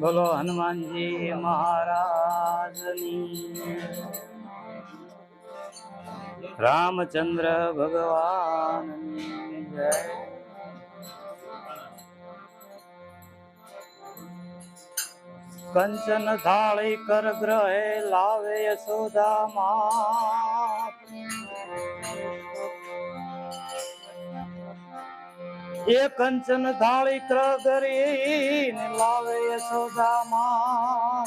બોલો હનુમાનજી મહારાજની. રામચંદ્ર ભગવાન જય. કંચન થાળી કર ગ્રહે લાવે યશોદા મા. એ કંચન થાળી કર લાવે યશોદા મા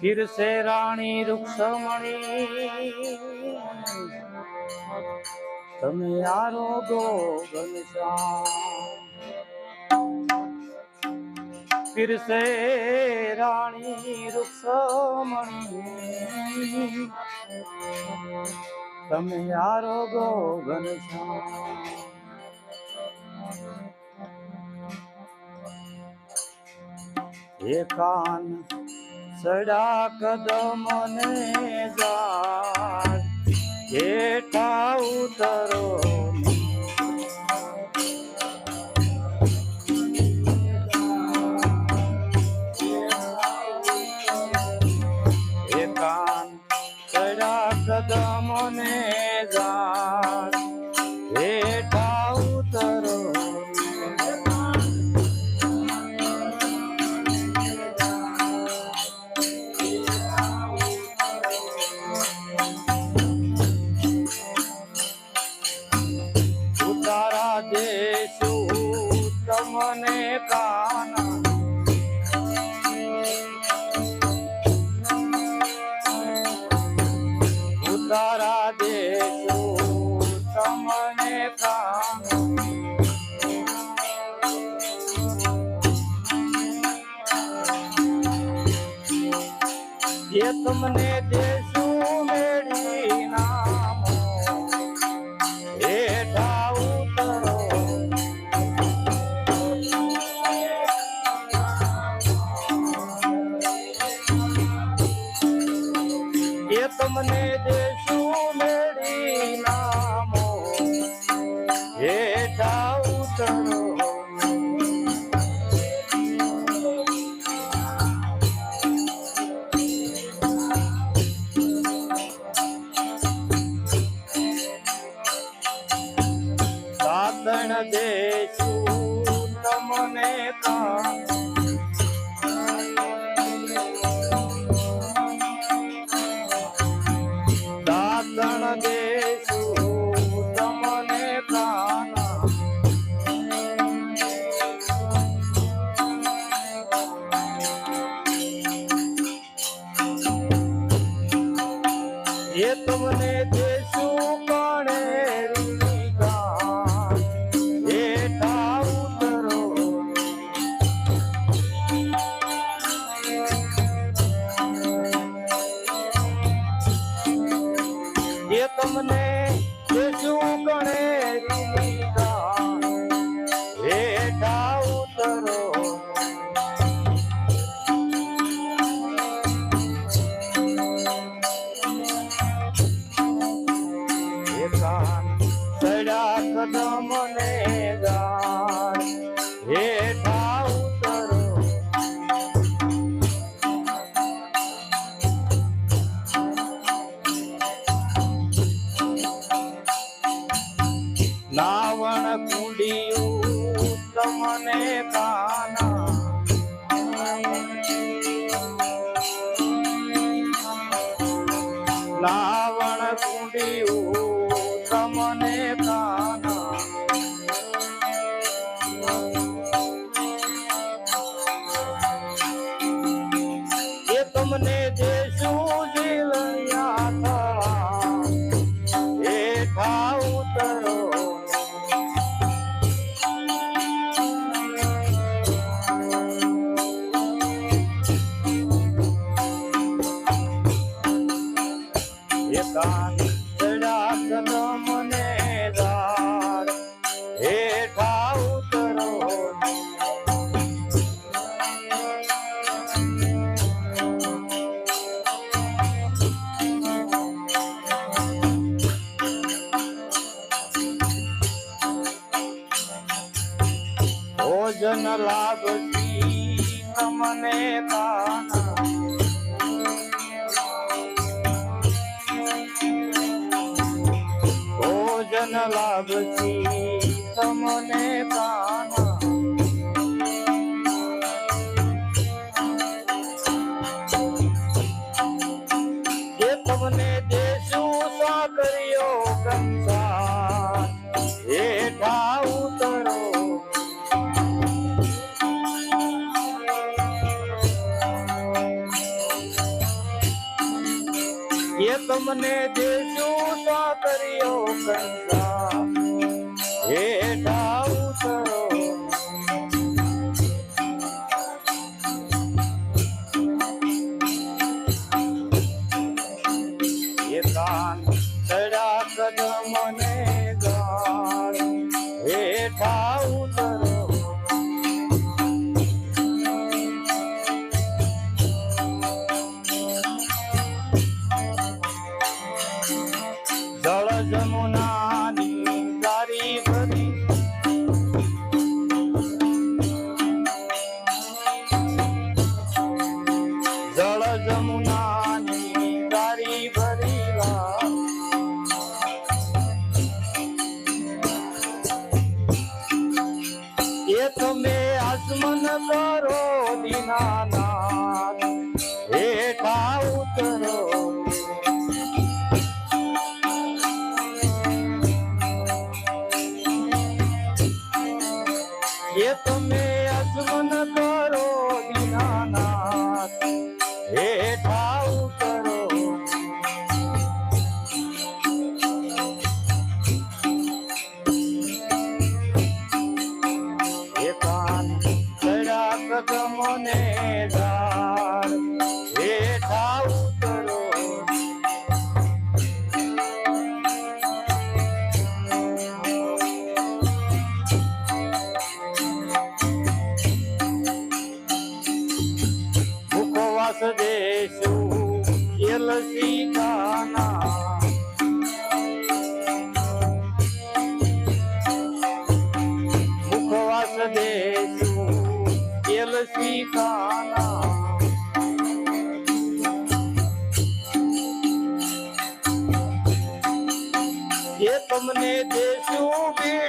ફિરસે રાણી રૂક્ષમણી, તમે આરોગો ઘનશ્યામ. ફિરસે રાણી રૂક્ષમણી તમે આરોગો ઘનશ્યામ કાન સડા કદમ ને જા જેઠા ઉતરો. જા તમને એ એ તમને એ તમે અજમન તો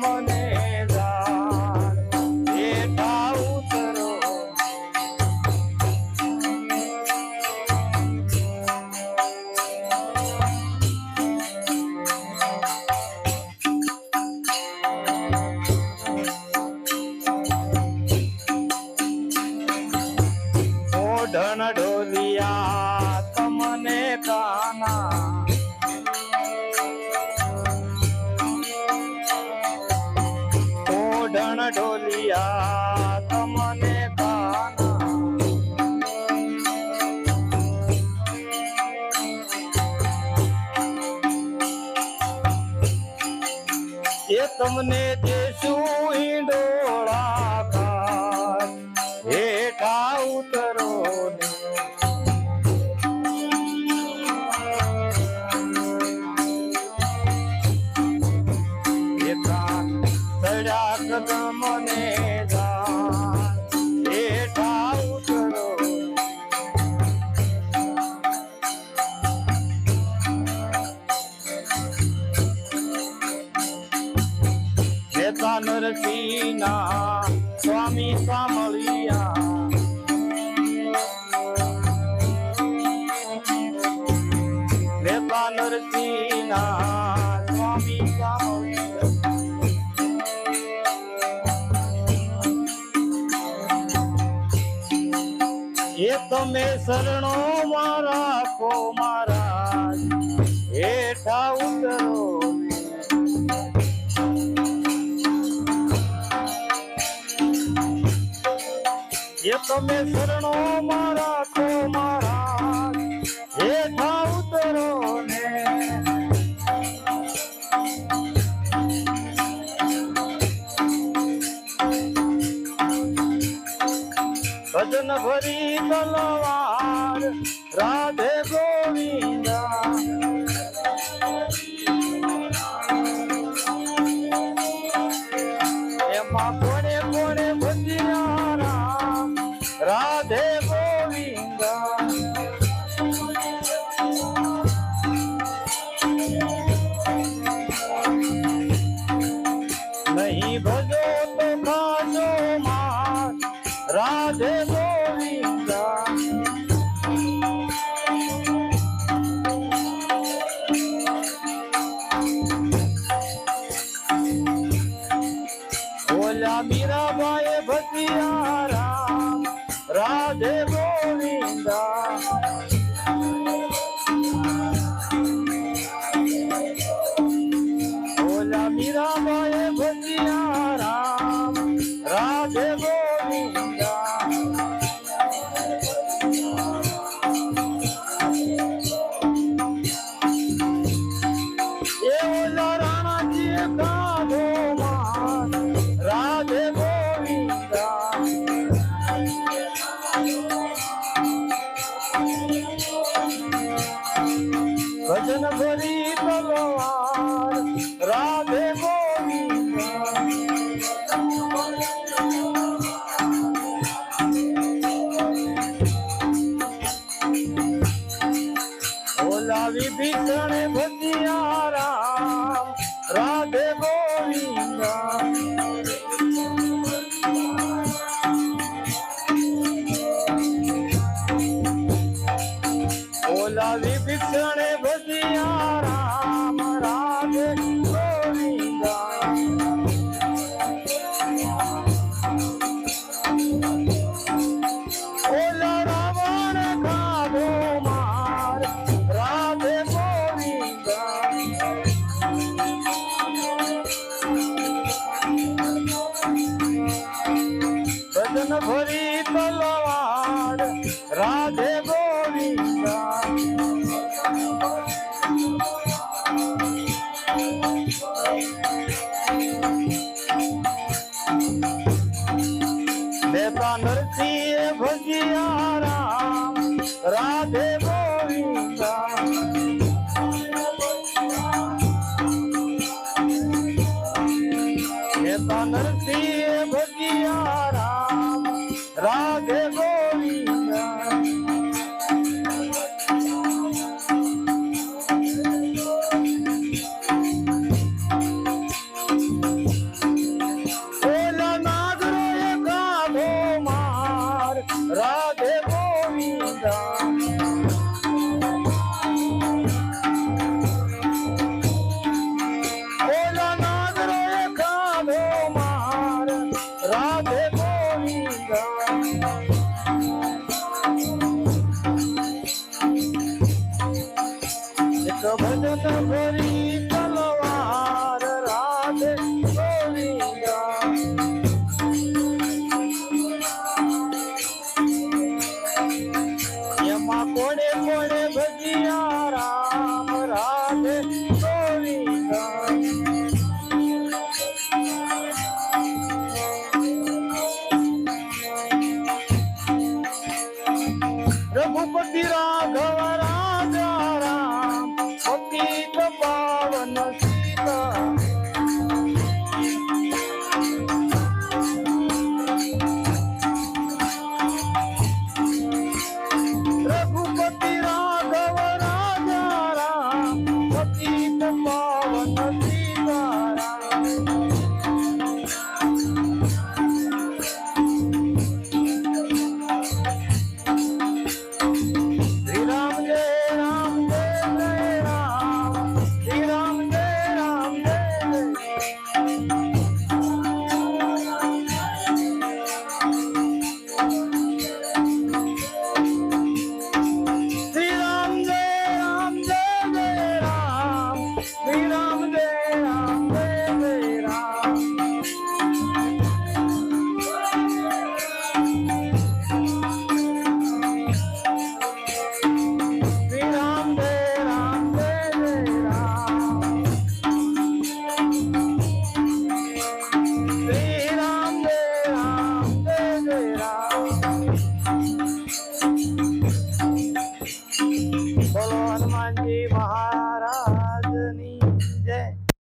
মনে તમને એ તમે શરણો મારા કો મારા હેઠા ઉતરો એ તમે શરણો મારા la. Ana Florinha. Radhe Govinda. Mehta Narsinh ભજિયા રામ રાધે ગોવિંદા. મેતા નરસિંહ ભજિયા રામ રાધે Go.